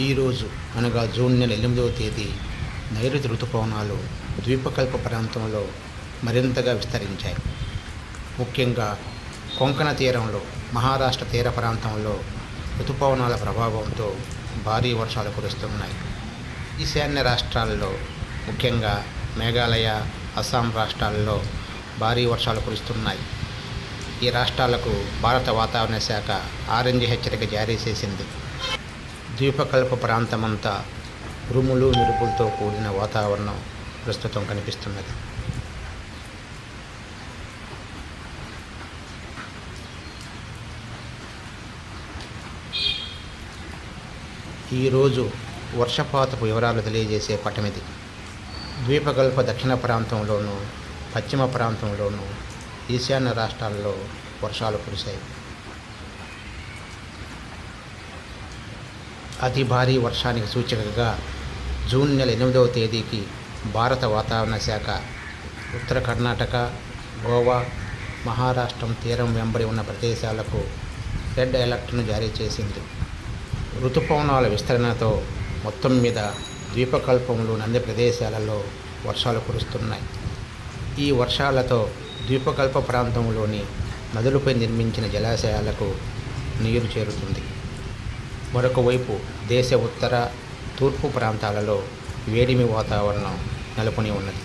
ఈరోజు అనగా జూన్ నెల ఎనిమిదవ తేదీ నైరుతి ఋతుపవనాలు ద్వీపకల్ప ప్రాంతంలో మరింతగా విస్తరించాయి. ముఖ్యంగా కొంకణ తీరంలో మహారాష్ట్ర తీర ప్రాంతంలో ఋతుపవనాల ప్రభావంతో భారీ వర్షాలు కురుస్తున్నాయి. ఈశాన్య రాష్ట్రాల్లో ముఖ్యంగా మేఘాలయ అస్సాం రాష్ట్రాల్లో భారీ వర్షాలు కురుస్తున్నాయి. ఈ రాష్ట్రాలకు భారత వాతావరణ శాఖ ఆరెంజ్ హెచ్చరిక జారీ చేసింది. ద్వీపకల్ప ప్రాంతమంతా ఉరుములు మెరుపులతో కూడిన వాతావరణం ప్రస్తుతం కనిపిస్తున్నది. ఈరోజు వర్షపాతపు వివరాలు తెలియజేసే పటమిది ద్వీపకల్ప దక్షిణ ప్రాంతంలోనూ పశ్చిమ ప్రాంతంలోనూ ఈశాన్య రాష్ట్రాల్లో వర్షాలు కురిశాయి. అతి భారీ వర్షానికి సూచికగా జూన్ నెల ఎనిమిదవ తేదీకి భారత వాతావరణ శాఖ ఉత్తర కర్ణాటక గోవా మహారాష్ట్రం తీరం వెంబడి ఉన్న ప్రదేశాలకు రెడ్ అలర్ట్ను జారీ చేసింది. ఋతుపవనాల విస్తరణతో మొత్తం మీద ద్వీపకల్పంలోని అన్ని ప్రదేశాలలో వర్షాలు కురుస్తున్నాయి. ఈ వర్షాలతో ద్వీపకల్ప ప్రాంతంలోని నదులపై నిర్మించిన జలాశయాలకు నీరు చేరుతుంది. మరొక వైపు దేశ ఉత్తర తూర్పు ప్రాంతాలలో వేడిమి వాతావరణం నెలకొని ఉన్నది.